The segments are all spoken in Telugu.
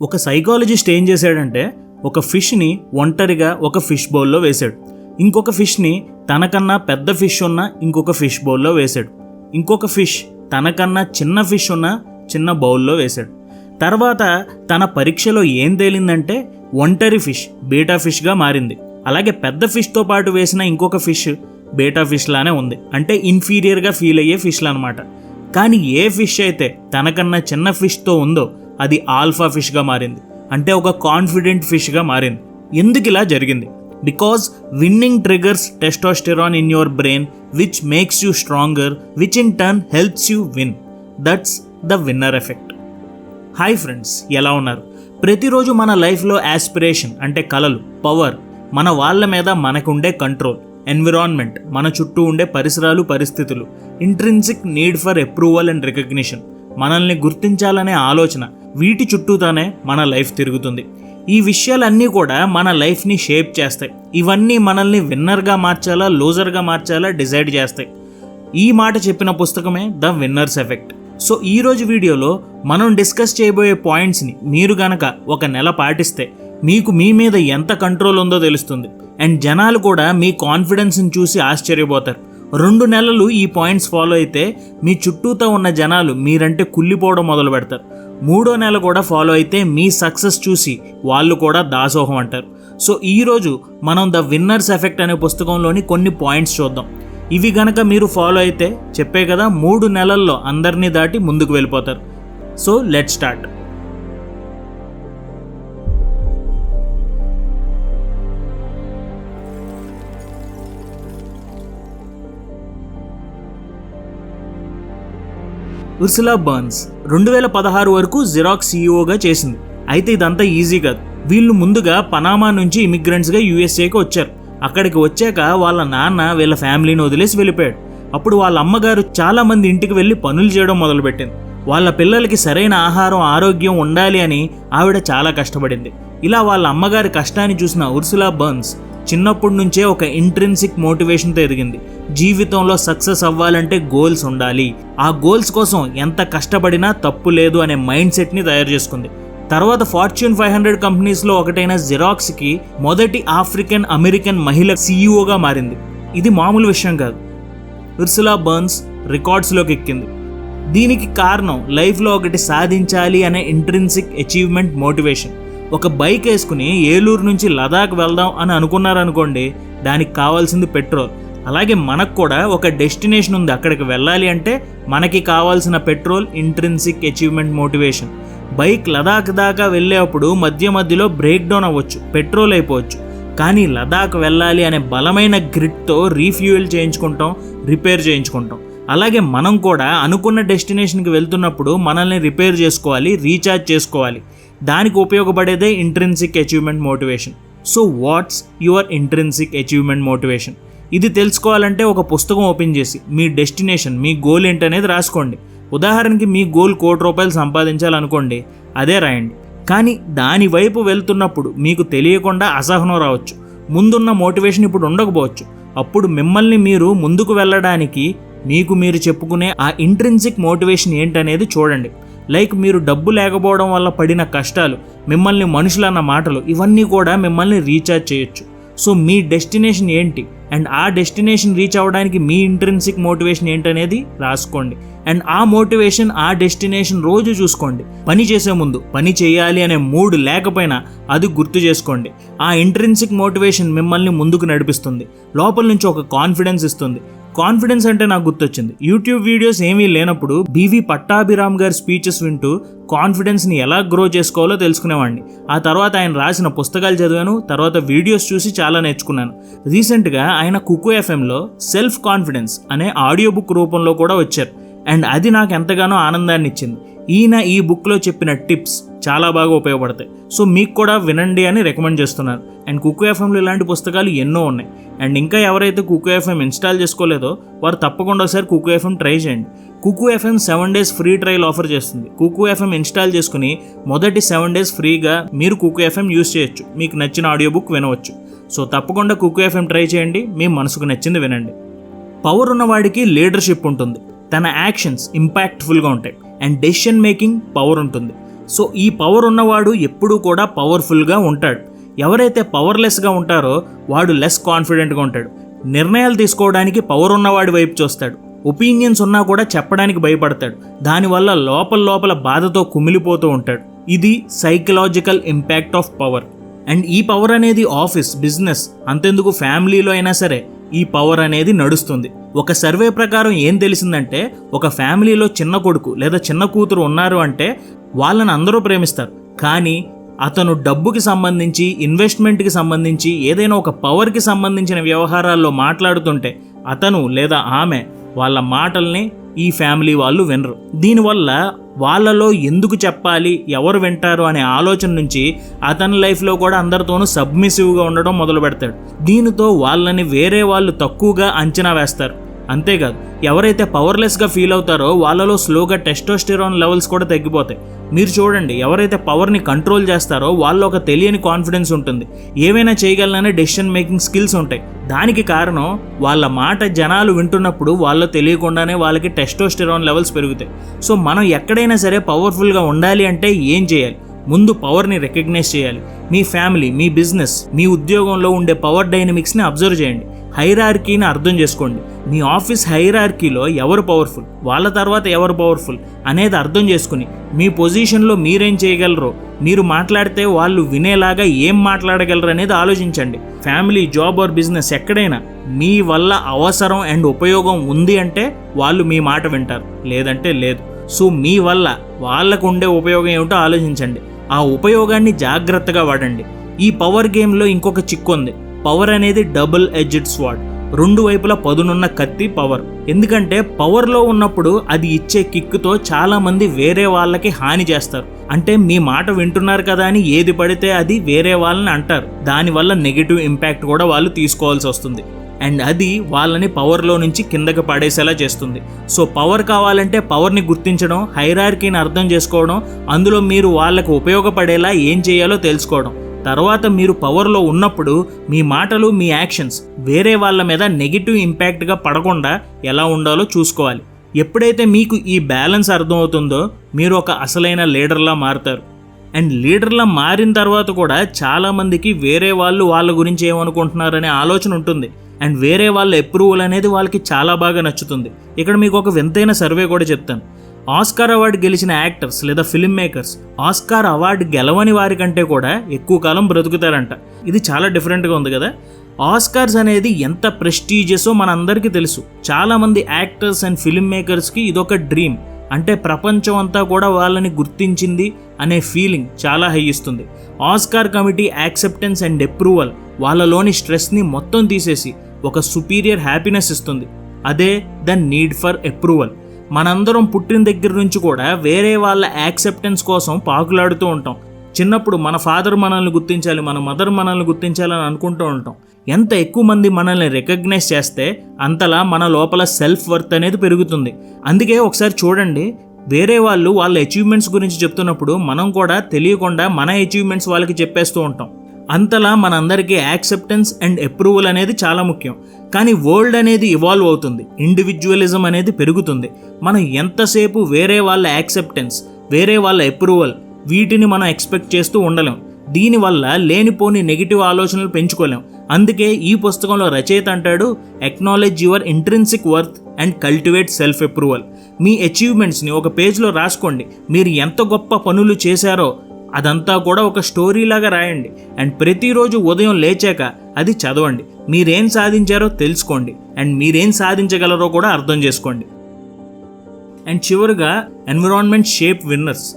ఒక సైకాలజిస్ట్ ఏం చేశాడంటే ఒక ఫిష్ని ఒంటరిగా ఒక ఫిష్ బౌల్లో వేశాడు. ఇంకొక ఫిష్ని తనకన్నా పెద్ద ఫిష్ ఉన్న ఇంకొక ఫిష్ బౌల్లో వేశాడు. ఇంకొక ఫిష్ తనకన్నా చిన్న ఫిష్ ఉన్న చిన్న బౌల్లో వేశాడు. తర్వాత తన పరీక్షలో ఏం తేలిందంటే ఒంటరి ఫిష్ బీటా ఫిష్గా మారింది. అలాగే పెద్ద ఫిష్తో పాటు వేసిన ఇంకొక ఫిష్ బీటా ఫిష్ లానే ఉంది. అంటే ఇన్ఫీరియర్గా ఫీల్ అయ్యే ఫిష్లు అనమాట కానీ ఏ ఫిష్ అయితే తనకన్నా చిన్న ఫిష్తో ఉందో అది ఆల్ఫా ఫిష్గా మారింది. అంటే ఒక కాన్ఫిడెంట్ ఫిష్గా మారింది. ఎందుకు ఇలా జరిగింది? Because winning triggers testosterone in your brain which makes you stronger which in turn helps you win. That's the winner effect. Hi friends ఎలా ఉన్నారు? ప్రతిరోజు మన లైఫ్లో యాస్పిరేషన్ అంటే కలలు పవర్ మన వాళ్ళ మీద మనకుండే కంట్రోల్ ఎన్విరాన్మెంట్ మన చుట్టూ ఉండే పరిసరాలు పరిస్థితులు intrinsic need for approval and recognition మనల్ని గుర్తించాలనే ఆలోచన వీటి చుట్టూతోనే మన లైఫ్ తిరుగుతుంది. ఈ విషయాలన్నీ కూడా మన లైఫ్ని షేప్ చేస్తాయి. ఇవన్నీ మనల్ని విన్నర్గా మార్చాలా లూజర్గా మార్చాలా డిసైడ్ చేస్తాయి. ఈ మాట చెప్పిన పుస్తకమే ద విన్నర్స్ ఎఫెక్ట్. సో ఈ రోజు వీడియోలో మనం డిస్కస్ చేయబోయే పాయింట్స్ని మీరు గనక ఒక నెల పాటిస్తే మీకు మీ మీద ఎంత కంట్రోల్ ఉందో తెలుస్తుంది. అండ్ జనాలు కూడా మీ కాన్ఫిడెన్స్ని చూసి ఆశ్చర్యపోతారు. రెండు నెలలు ఈ పాయింట్స్ ఫాలో అయితే మీ చుట్టూతో ఉన్న జనాలు మీరంటే కుళ్ళిపోవడం మొదలు పెడతారు మూడో నెల కూడా ఫాలో అయితే మీ సక్సెస్ చూసి వాళ్ళు కూడా దాసోహం అంటారు. సో ఈరోజు మనం ద విన్నర్స్ ఎఫెక్ట్ అనే పుస్తకంలోని కొన్ని పాయింట్స్ చూద్దాం. ఇవి గనక మీరు ఫాలో అయితే చెప్పే కదా మూడు నెలల్లో అందరినీ దాటి ముందుకు వెళ్ళిపోతారు. So let start Ursula Burns రెండు వేల పదహారు వరకు జిరాక్స్ సీఈఓగా చేసింది. అయితే ఇదంతా ఈజీ కాదు. వీళ్ళు ముందుగా పనామా నుంచి ఇమిగ్రెంట్స్గా యూఎస్ఏకి వచ్చారు. అక్కడికి వచ్చాక వాళ్ళ నాన్న వీళ్ళ ఫ్యామిలీని వదిలేసి వెళ్ళిపోయాడు. అప్పుడు వాళ్ళ అమ్మగారు చాలామంది ఇంటికి వెళ్ళి పనులు చేయడం మొదలుపెట్టింది. వాళ్ళ పిల్లలకి సరైన ఆహారం ఆరోగ్యం ఉండాలి అని ఆవిడ చాలా కష్టపడింది. ఇలా వాళ్ళ అమ్మగారి కష్టాన్ని చూసిన ఉర్సులా బర్న్స్ చిన్నప్పటి నుంచే ఒక ఇంట్రెన్సిక్ మోటివేషన్తో ఎదిగింది. జీవితంలో సక్సెస్ అవ్వాలంటే గోల్స్ ఉండాలి. ఆ గోల్స్ కోసం ఎంత కష్టపడినా తప్పు లేదు అనే మైండ్ సెట్ని తయారు చేసుకుంది. తర్వాత ఫార్చ్యూన్ ఫైవ్ హండ్రెడ్ కంపెనీస్లో ఒకటైన జిరాక్స్కి మొదటి ఆఫ్రికన్ అమెరికన్ మహిళ సీఈఓగా మారింది. ఇది మామూలు విషయం కాదు. ఉర్సులా బర్న్స్ రికార్డ్స్లోకి ఎక్కింది. దీనికి కారణం లైఫ్లో ఒకటి సాధించాలి అనే ఇంట్రెన్సిక్ అచీవ్మెంట్ మోటివేషన్ ఒక బైక్ వేసుకుని ఏలూరు నుంచి లదాఖ్ వెళ్దాం అని అనుకున్నారనుకోండి దానికి కావాల్సింది పెట్రోల్. అలాగే మనకు కూడా ఒక డెస్టినేషన్ ఉంది అక్కడికి వెళ్ళాలి అంటే మనకి కావాల్సిన petrol intrinsic achievement motivation. Bike Ladakh దాకా వెళ్ళేటప్పుడు మధ్య మధ్యలో బ్రేక్ డౌన్ అవ్వచ్చు పెట్రోల్ అయిపోవచ్చు. కానీ లదాఖ్ వెళ్ళాలి అనే బలమైన గ్రిడ్తో రీఫ్యూయల్ చేయించుకుంటాం రిపేర్ చేయించుకుంటాం. అలాగే మనం కూడా అనుకున్న డెస్టినేషన్కి వెళ్తున్నప్పుడు మనల్ని రిపేర్ చేసుకోవాలి రీఛార్జ్ చేసుకోవాలి. దానికి ఉపయోగపడేదే intrinsic achievement motivation so what's your intrinsic achievement motivation ఇది తెలుసుకోవాలంటే ఒక పుస్తకం ఓపెన్ చేసి మీ డెస్టినేషన్ మీ గోల్ ఏంటనేది రాసుకోండి. ఉదాహరణకి మీ గోల్ కోటి రూపాయలు సంపాదించాలనుకోండి అదే రాయండి. కానీ దాని వైపు వెళ్తున్నప్పుడు మీకు తెలియకుండా అసహనం రావచ్చు. ముందున్న మోటివేషన్ ఇప్పుడు ఉండకపోవచ్చు. అప్పుడు మిమ్మల్ని మీరు ముందుకు వెళ్ళడానికి మీకు మీరు చెప్పుకునే ఆ ఇంట్రెన్సిక్ మోటివేషన్ ఏంటనేది చూడండి. లైక్ మీరు డబ్బు లేకపోవడం వల్ల పడిన కష్టాలు మిమ్మల్ని మనుషులన్న మాటలు ఇవన్నీ కూడా మిమ్మల్ని రీఛార్జ్ చేయొచ్చు. సో మీ డెస్టినేషన్ ఏంటి? అండ్ ఆ డెస్టినేషన్ రీచ్ అవ్వడానికి మీ ఇంట్రెన్సిక్ మోటివేషన్ ఏంటనేది రాసుకోండి. అండ్ ఆ మోటివేషన్ ఆ డెస్టినేషన్ రోజు చూసుకోండి. పని చేసే ముందు పని చేయాలి అనే మూడ్ లేకపోయినా అది గుర్తు చేసుకోండి. ఆ ఇంట్రెన్సిక్ మోటివేషన్ మిమ్మల్ని ముందుకు నడిపిస్తుంది. లోపల నుంచి ఒక కాన్ఫిడెన్స్ ఇస్తుంది. కాన్ఫిడెన్స్ అంటే నాకు గుర్తొచ్చింది. యూట్యూబ్ వీడియోస్ ఏమీ లేనప్పుడు బీవీ పట్టాభిరామ్ గారి స్పీచెస్ వింటూ కాన్ఫిడెన్స్ని ఎలా గ్రో చేసుకోవాలో తెలుసుకునేవాడిని. ఆ తర్వాత ఆయన రాసిన పుస్తకాలు చదివాను తర్వాత వీడియోస్ చూసి చాలా నేర్చుకున్నాను. రీసెంట్గా ఆయన కుకు ఎఫ్ఎంలో సెల్ఫ్ కాన్ఫిడెన్స్ అనే ఆడియో బుక్ రూపంలో కూడా వచ్చారు. అండ్ అది నాకు ఎంతగానో ఆనందాన్ని ఇచ్చింది. ఈయన ఈ బుక్లో చెప్పిన టిప్స్ చాలా బాగా ఉపయోగపడతాయి. సో మీకు కూడా వినండి అని రికమెండ్ చేస్తున్నాను. అండ్ కుక్కు ఎఫ్ఎంలో ఇలాంటి పుస్తకాలు ఎన్నో ఉన్నాయి. అండ్ ఇంకా ఎవరైతే కుకు ఎఫ్ఎం ఇన్స్టాల్ చేసుకోలేదో వారు తప్పకుండా ఒకసారి కుకు ఎఫ్ఎం ట్రై చేయండి. Kuku FM seven days free trial offer చేస్తుంది. కుకు ఎఫ్ఎం ఇన్స్టాల్ చేసుకుని మొదటి సెవెన్ డేస్ ఫ్రీగా మీరు కుకు ఎఫ్ఎం యూస్ చేయొచ్చు. మీకు నచ్చిన ఆడియో బుక్ వినవచ్చు. సో తప్పకుండా కుకు ఎఫ్ఎం ట్రై చేయండి. మీ మనసుకు నచ్చింది వినండి. పవర్ ఉన్నవాడికి లీడర్షిప్ ఉంటుంది. తన యాక్షన్స్ ఇంపాక్ట్ఫుల్గా ఉంటాయి. అండ్ డెసిషన్ మేకింగ్ పవర్ ఉంటుంది. సో ఈ పవర్ ఉన్నవాడు ఎప్పుడూ కూడా పవర్ఫుల్గా ఉంటాడు. ఎవరైతే పవర్లెస్గా ఉంటారో వాడు లెస్ కాన్ఫిడెంట్గా ఉంటాడు. నిర్ణయాలు తీసుకోవడానికి పవర్ ఉన్నవాడి వైపు చూస్తాడు. ఒపీనియన్స్ ఉన్నా కూడా చెప్పడానికి భయపడతాడు. దానివల్ల లోపల లోపల బాధతో కుమిలిపోతూ ఉంటాడు. ఇది psychological impact of power and ఈ పవర్ అనేది ఆఫీస్ బిజినెస్ అంతెందుకు ఫ్యామిలీలో అయినా సరే ఈ పవర్ అనేది నడుస్తుంది. ఒక సర్వే ప్రకారం ఏం తెలిసిందంటే ఒక ఫ్యామిలీలో చిన్న కొడుకు లేదా చిన్న కూతురు ఉన్నారు అంటే వాళ్ళని అందరూ ప్రేమిస్తారు. కానీ అతను డబ్బుకి సంబంధించి ఇన్వెస్ట్మెంట్కి సంబంధించి ఏదైనా ఒక పవర్కి సంబంధించిన వ్యవహారాల్లో మాట్లాడుతుంటే అతను లేదా ఆమె వాళ్ళ మాటల్ని ఈ ఫ్యామిలీ వాళ్ళు వినరు. దీనివల్ల వాళ్ళలో ఎందుకు చెప్పాలి ఎవరు వింటారు అనే ఆలోచన నుంచి అతని లైఫ్లో కూడా అందరితోనూ సబ్మిసివ్గా ఉండడం మొదలు పెడతాడు దీనితో వాళ్ళని వేరే వాళ్ళు తక్కువగా అంచనా వేస్తారు. అంతేకాదు ఎవరైతే పవర్లెస్గా ఫీల్ అవుతారో వాళ్ళలో స్లోగా టెస్టోస్టిరాన్ లెవెల్స్ కూడా తగ్గిపోతాయి. మీరు చూడండి ఎవరైతే పవర్ని కంట్రోల్ చేస్తారో వాళ్ళు ఒక తెలియని కాన్ఫిడెన్స్ ఉంటుంది. ఏమైనా చేయగలననే డెసిషన్ మేకింగ్ స్కిల్స్ ఉంటాయి. దానికి కారణం వాళ్ళ మాట జనాలు వింటున్నప్పుడు వాళ్ళు తెలియకుండానే వాళ్ళకి టెస్టోస్టిరాన్ లెవెల్స్ పెరుగుతాయి. సో మనం ఎక్కడైనా సరే పవర్ఫుల్గా ఉండాలి అంటే ఏం చేయాలి? ముందు పవర్ని రికగ్నైజ్ చేయాలి. మీ ఫ్యామిలీ మీ బిజినెస్ మీ ఉద్యోగంలో ఉండే పవర్ డైనమిక్స్ని అబ్జర్వ్ చేయండి. హైరార్కీని అర్థం చేసుకోండి. మీ ఆఫీస్ హైరార్కీలో ఎవరు పవర్ఫుల్ వాళ్ళ తర్వాత ఎవరు పవర్ఫుల్ అనేది అర్థం చేసుకుని మీ పొజిషన్లో మీరేం చేయగలరో మీరు మాట్లాడితే వాళ్ళు వినేలాగా ఏం మాట్లాడగలరు అనేది ఆలోచించండి. ఫ్యామిలీ జాబ్ ఆర్ బిజినెస్ ఎక్కడైనా మీ వల్ల అవసరం అండ్ ఉపయోగం ఉంది అంటే వాళ్ళు మీ మాట వింటారు. లేదంటే లేదు. సో మీ వల్ల వాళ్ళకు ఉండే ఉపయోగం ఏమిటో ఆలోచించండి. ఆ ఉపయోగాన్ని జాగ్రత్తగా వాడండి. ఈ పవర్ గేమ్లో ఇంకొక చిక్కు ఉంది. పవర్ అనేది డబుల్ ఎడ్జెడ్ స్వాడ్ రెండు వైపులా పదునున్న కత్తి పవర్ ఎందుకంటే పవర్లో ఉన్నప్పుడు అది ఇచ్చే కిక్తో చాలామంది వేరే వాళ్ళకి హాని చేస్తారు. అంటే మీ మాట వింటున్నారు కదా అని ఏది పడితే అది వేరే వాళ్ళని అంటారు. దానివల్ల నెగిటివ్ ఇంపాక్ట్ కూడా వాళ్ళు తీసుకోవాల్సి వస్తుంది. అండ్ అది వాళ్ళని పవర్లో నుంచి కిందకి పడేసేలా చేస్తుంది. సో పవర్ కావాలంటే పవర్ని గుర్తించడం హైరార్కీని అర్థం చేసుకోవడం అందులో మీరు వాళ్ళకు ఉపయోగపడేలా ఏం చేయాలో తెలుసుకోవడం. తర్వాత మీరు పవర్లో ఉన్నప్పుడు మీ మాటలు మీ యాక్షన్స్ వేరే వాళ్ళ మీద నెగిటివ్ ఇంపాక్ట్గా పడకుండా ఎలా ఉండాలో చూసుకోవాలి. ఎప్పుడైతే మీకు ఈ బ్యాలెన్స్ అర్థమవుతుందో మీరు ఒక అసలైన లీడర్లా మారుతారు. అండ్ లీడర్లా మారిన తర్వాత కూడా చాలామందికి వేరే వాళ్ళు వాళ్ళ గురించి ఏమనుకుంటున్నారనే ఆలోచన ఉంటుంది. అండ్ వేరే వాళ్ళ అప్రూవల్ అనేది వాళ్ళకి చాలా బాగా నచ్చుతుంది. ఇక్కడ మీకు ఒక వింతైన సర్వే కూడా చెప్తాను. ఆస్కార్ అవార్డు గెలిచిన యాక్టర్స్ లేదా ఫిల్మ్ మేకర్స్ ఆస్కార్ అవార్డు గెలవని వారి కంటే కూడా ఎక్కువ కాలం బ్రతుకుతారంట. ఇది చాలా డిఫరెంట్గా ఉంది కదా? ఆస్కార్స్ అనేది ఎంత ప్రెస్టీజియసో మనందరికీ తెలుసు. చాలామంది యాక్టర్స్ అండ్ ఫిల్మ్ మేకర్స్కి ఇదొక డ్రీమ్ అంటే ప్రపంచం అంతా కూడా వాళ్ళని గుర్తించింది అనే ఫీలింగ్ చాలా హై ఇస్తుంది. Oscar committee acceptance and approval వాళ్ళలోని స్ట్రెస్ని మొత్తం తీసేసి ఒక సుపీరియర్ హ్యాపీనెస్ ఇస్తుంది. అదే ద నీడ్ ఫర్ అప్రూవల్ మనందరం పుట్టిన దగ్గర నుంచి కూడా వేరే వాళ్ళ యాక్సెప్టెన్స్ కోసం పాకులాడుతూ ఉంటాం. చిన్నప్పుడు మన ఫాదర్ మనల్ని గుర్తించాలి మన మదర్ మనల్ని గుర్తించాలని అనుకుంటూ ఉంటాం. ఎంత ఎక్కువ మంది మనల్ని రికగ్నైజ్ చేస్తే అంతలా మన లోపల సెల్ఫ్ వర్త్ అనేది పెరుగుతుంది. అందుకే ఒకసారి చూడండి వేరే వాళ్ళు వాళ్ళ అచీవ్మెంట్స్ గురించి చెప్తున్నప్పుడు మనం కూడా తెలియకుండా మన అచీవ్మెంట్స్ వాళ్ళకి చెప్పేస్తూ ఉంటాం. అంతలా మనందరికీ యాక్సెప్టెన్స్ అండ్ అప్రూవల్ అనేది చాలా ముఖ్యం. కానీ వరల్డ్ అనేది ఇవాల్వ్ అవుతుంది. ఇండివిజువలిజం అనేది పెరుగుతుంది. మనం ఎంతసేపు వేరే వాళ్ళ యాక్సెప్టెన్స్ వేరే వాళ్ళ అప్రూవల్ వీటిని మనం ఎక్స్పెక్ట్ చేస్తూ ఉండలేం. దీనివల్ల లేనిపోని నెగిటివ్ ఆలోచనలు పెంచుకోలేం. అందుకే ఈ పుస్తకంలో రచయిత అంటాడు acknowledge your intrinsic worth and cultivate self approval మీ అచీవ్మెంట్స్ని ఒక పేజ్లో రాసుకోండి. మీరు ఎంత గొప్ప పనులు చేశారో అదంతా కూడా ఒక స్టోరీ లాగా రాయండి. అండ్ ప్రతిరోజు ఉదయం లేచాక అది చదవండి. మీరేం సాధించారో తెలుసుకోండి. అండ్ మీరేం సాధించగలరో కూడా అర్థం చేసుకోండి. అండ్ చివరిగా ఎన్విరాన్మెంట్ షేప్ విన్నర్స్.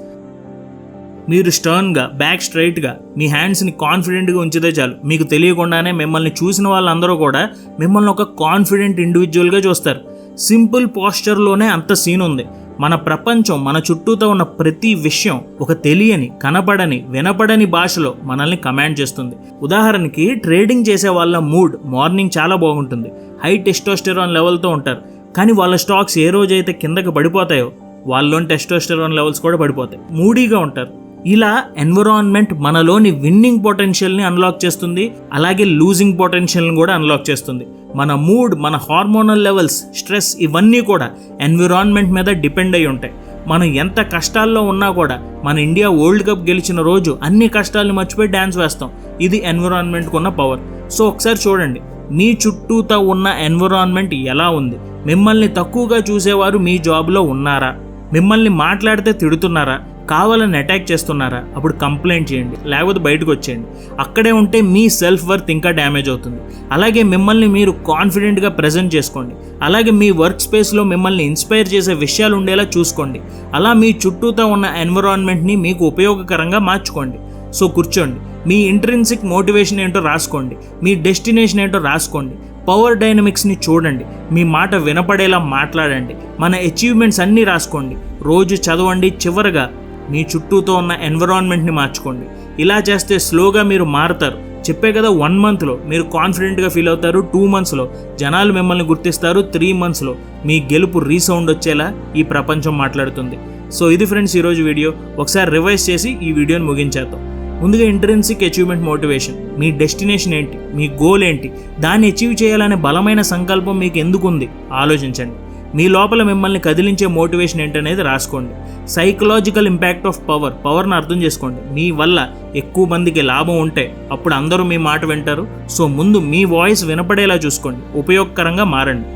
మీరు స్టర్న్గా బ్యాక్ స్ట్రైట్గా మీ హ్యాండ్స్ని కాన్ఫిడెంట్గా ఉంచితే చాలు. మీకు తెలియకుండానే మిమ్మల్ని చూసిన వాళ్ళందరూ కూడా మిమ్మల్ని ఒక కాన్ఫిడెంట్ ఇండివిజువల్గా చూస్తారు. సింపుల్ పోస్చర్లోనే అంత సీన్ ఉంది. మన ప్రపంచం మన చుట్టూతో ఉన్న ప్రతి విషయం ఒక తెలియని కనబడని వినపడని భాషలో మనల్ని కమాండ్ చేస్తుంది. ఉదాహరణకి ట్రేడింగ్ చేసే వాళ్ళ మూడ్ మార్నింగ్ చాలా బాగుంటుంది. హై టెస్టోస్టెరాన్ లెవెల్తో ఉంటారు. కానీ వాళ్ళ స్టాక్స్ ఏ రోజైతే కిందకి పడిపోతాయో వాళ్ళలోని టెస్టోస్టెరాన్ లెవెల్స్ కూడా పడిపోతాయి. మూడీగా ఉంటారు. ఇలా ఎన్విరాన్మెంట్ మనలోని విన్నింగ్ పొటెన్షియల్ని అన్లాక్ చేస్తుంది అలాగే లూజింగ్ పొటెన్షియల్ని కూడా అన్లాక్ చేస్తుంది. మన మూడ్ మన హార్మోనల్ లెవెల్స్ స్ట్రెస్ ఇవన్నీ కూడా ఎన్విరాన్మెంట్ మీద డిపెండ్ అయి ఉంటాయి. మనం ఎంత కష్టాల్లో ఉన్నా కూడా మన ఇండియా వరల్డ్ కప్ గెలిచిన రోజు అన్ని కష్టాలను మర్చిపోయి డ్యాన్స్ వేస్తాం. ఇది ఎన్విరాన్మెంట్కి ఉన్న పవర్. సో ఒకసారి చూడండి. మీ చుట్టూతా ఉన్న ఎన్విరాన్మెంట్ ఎలా ఉంది? మిమ్మల్ని తక్కువగా చూసేవారు మీ జాబ్లో ఉన్నారా? మిమ్మల్ని మాట్లాడితే తిడుతున్నారా? కావాలని అటాక్ చేస్తున్నారా? అప్పుడు కంప్లైంట్ చేయండి. లేకపోతే బయటకు వచ్చేయండి. అక్కడే ఉంటే మీ సెల్ఫ్ వర్త్ ఇంకా డ్యామేజ్ అవుతుంది. అలాగే మిమ్మల్ని మీరు కాన్ఫిడెంట్గా ప్రజెంట్ చేసుకోండి. అలాగే మీ వర్క్ స్పేస్లో మిమ్మల్ని ఇన్స్పైర్ చేసే విషయాలు ఉండేలా చూసుకోండి. అలా మీ చుట్టూతో ఉన్న ఎన్విరాన్మెంట్ని మీకు ఉపయోగకరంగా మార్చుకోండి. సో కూర్చోండి. మీ ఇంట్రెన్సిక్ మోటివేషన్ ఏంటో రాసుకోండి. మీ డెస్టినేషన్ ఏంటో రాసుకోండి. పవర్ డైనమిక్స్ని చూడండి. మీ మాట వినపడేలా మాట్లాడండి. మన అచీవ్మెంట్స్ అన్నీ రాసుకోండి. రోజు చదవండి చివరగా. మీ చుట్టూతో ఉన్న ఎన్విరాన్మెంట్ని మార్చుకోండి. ఇలా చేస్తే స్లోగా మీరు మారుతారు. చెప్పే కదా వన్ మంత్లో మీరు కాన్ఫిడెంట్గా ఫీల్ అవుతారు టూ మంత్స్లో. జనాలు మిమ్మల్ని గుర్తిస్తారు త్రీ మంత్స్లో. మీ గెలుపు రీసౌండ్ వచ్చేలా ఈ ప్రపంచం మాట్లాడుతుంది. సో ఇది ఫ్రెండ్స్ ఈరోజు వీడియో. ఒకసారి రివైజ్ చేసి ఈ వీడియోని ముగించేద్దాం. ముందుగా ఇంట్రెన్సిక్ అచీవ్మెంట్ మోటివేషన్. మీ డెస్టినేషన్ ఏంటి? మీ గోల్ ఏంటి? దాన్ని అచీవ్ చేయాలనే బలమైన సంకల్పం మీకు ఎందుకుంది? ఆలోచించండి. మీ లోపల మిమ్మల్ని కదిలించే మోటివేషన్ ఏంటనేది రాసుకోండి. సైకలాజికల్ ఇంపాక్ట్ ఆఫ్ పవర్ పవర్ని అర్థం చేసుకోండి. మీ వల్ల ఎక్కువ మందికి లాభం ఉంటే అప్పుడు అందరూ మీ మాట వింటారు. సో ముందు మీ వాయిస్ వినపడేలా చూసుకోండి. ఉపయోగకరంగా మారండి.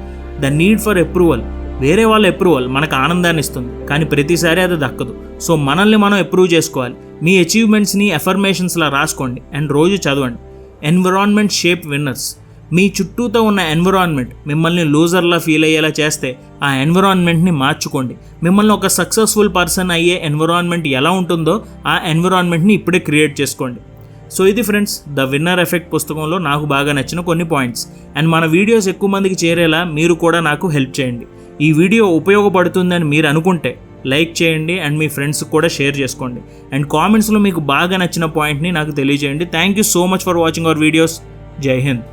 ద నీడ్ ఫర్ అప్రూవల్ వేరే వాళ్ళ అప్రూవల్ మనకు ఆనందాన్ని ఇస్తుంది. కానీ ప్రతిసారి అది దక్కదు. సో మనల్ని మనం అప్రూవ్ చేసుకోవాలి. మీ అచీవ్మెంట్స్ని ఎఫర్మేషన్స్లా రాసుకోండి. అండ్ రోజు చదవండి. ఎన్విరాన్మెంట్ షేప్ విన్నర్స్ మీ చుట్టూతో ఉన్న ఎన్విరాన్మెంట్ మిమ్మల్ని లూజర్లా ఫీల్ అయ్యేలా చేస్తే ఆ ఎన్విరాన్మెంట్ని మార్చుకోండి. మిమ్మల్ని ఒక సక్సెస్ఫుల్ పర్సన్ అయ్యే ఎన్విరాన్మెంట్ ఎలా ఉంటుందో ఆ ఎన్విరాన్మెంట్ని ఇప్పుడే క్రియేట్ చేసుకోండి. సో ఇది ఫ్రెండ్స్ ద విన్నర్ ఎఫెక్ట్ పుస్తకంలో నాకు బాగా నచ్చిన కొన్ని పాయింట్స్. అండ్ మన వీడియోస్ ఎక్కువ మందికి చేరేలా మీరు కూడా నాకు హెల్ప్ చేయండి. ఈ వీడియో ఉపయోగపడుతుందని మీరు అనుకుంటే లైక్ చేయండి అండ్ మీ ఫ్రెండ్స్కి కూడా షేర్ చేసుకోండి. అండ్ కామెంట్స్లో మీకు బాగా నచ్చిన పాయింట్ని నాకు తెలియజేయండి. Thank you so much for watching our videos. జై హింద్.